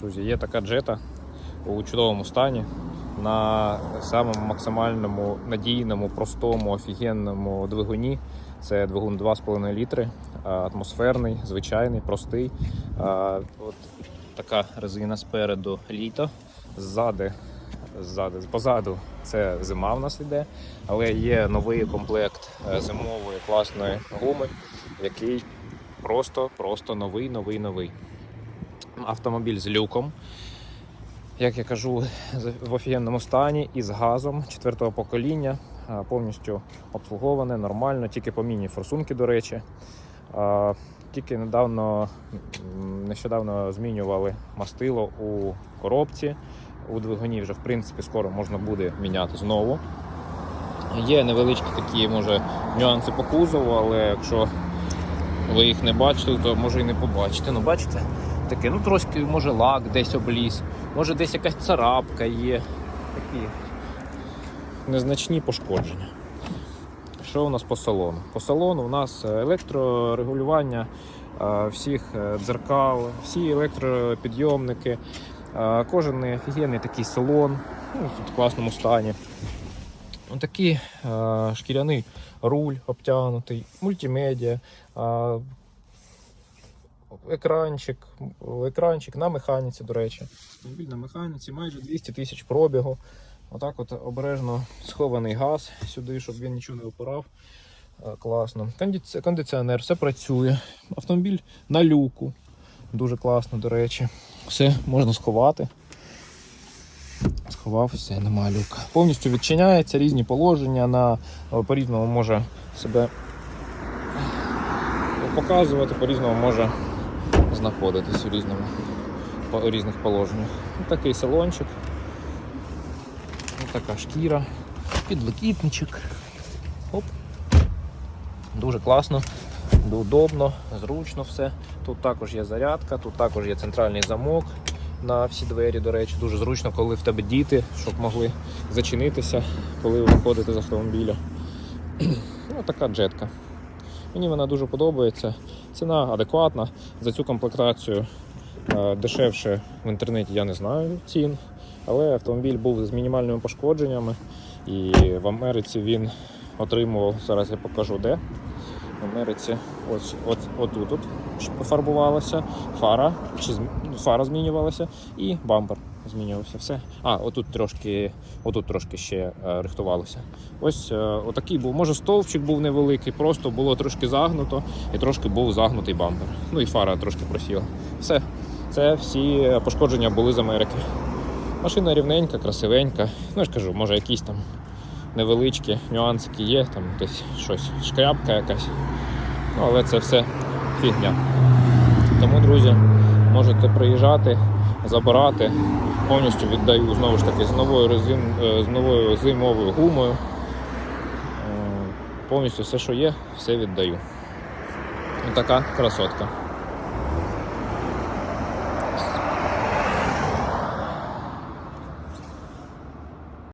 Друзі, є така джета у чудовому стані на самому максимальному надійному, простому, офігенному двигуні. Це двигун 2,5 літри, атмосферний, звичайний, простий. От така резина спереду літо, ззади, ззади, позаду це зима в нас йде, але є новий комплект е, зимової класної гуми, який просто, просто новий, новий, новий. Автомобіль з люком. Як я кажу, в офігенному стані і з газом четвертого покоління, повністю обслуговане, нормально, тільки помінні форсунки, до речі. Тільки недавно, нещодавно змінювали мастило у коробці. У двигуні вже в принципі скоро можна буде міняти знову. Є невеличкі такі, може, нюанси по кузову, але якщо ви їх не бачите, то може і не побачите. Ну, бачите? Таке, ну трошки, може, лак десь обліз, може десь якась царапка є. Такі незначні пошкодження. Що у нас по салону? По салону у нас електрорегулювання е, всіх е, дзеркал, всі електропідйомники, е, кожен офігенний такий салон, ну, в класному стані. Такий шкіряний руль обтягнутий, мультимедіа, екранчик, екранчик на механіці, до речі. Автомобіль на механіці, майже 200 тисяч пробігу. Отак от обережно схований газ сюди, щоб він нічого не опирав. Е, Класно. Кондиціонер, все працює. Автомобіль на люку. Дуже класно, до речі. Все можна сховати. Сховав, все, немає люка. Повністю відчиняється, різні положення на е, по-різному може себе показувати, по-різному може знаходитись у різному, у різних положеннях. Ось Такий салончик. Ось така шкіра, підлокітничок. Оп. Дуже класно, удобно, зручно все. Тут також є зарядка, тут також є центральний замок на всі двері, до речі, дуже зручно, коли в тебе діти, щоб могли зачинитися, коли ви виходите з автомобіля. Ну, така джетка. Мені вона дуже подобається. Ціна адекватна. За цю комплектацію е, дешевше в інтернеті я не знаю цін. Але автомобіль був з мінімальними пошкодженнями. І в Америці він отримував, зараз я покажу де. В Америці ось от, отут от пофарбувалася, фара, чи фара змінювалася, і бампер змінювався. Все. А, отут трошки, отут трошки ще е, рихтувалося. Ось е, отакий був. Може, стовпчик був невеликий, просто було трошки загнуто і трошки був загнутий бампер. Ну і фара трошки просіла. Все. Це всі пошкодження були з Америки. Машина рівненька, красивенька. Ну я ж кажу, може якісь там невеличкі нюансики є, там десь щось, шкрябка якась. Ну, але це все фігня. Тому, друзі, можете приїжджати, забирати. Повністю віддаю знову ж таки з новою резин, е, з новою зимовою гумою. Е, Повністю все, що є, все віддаю. Така красотка.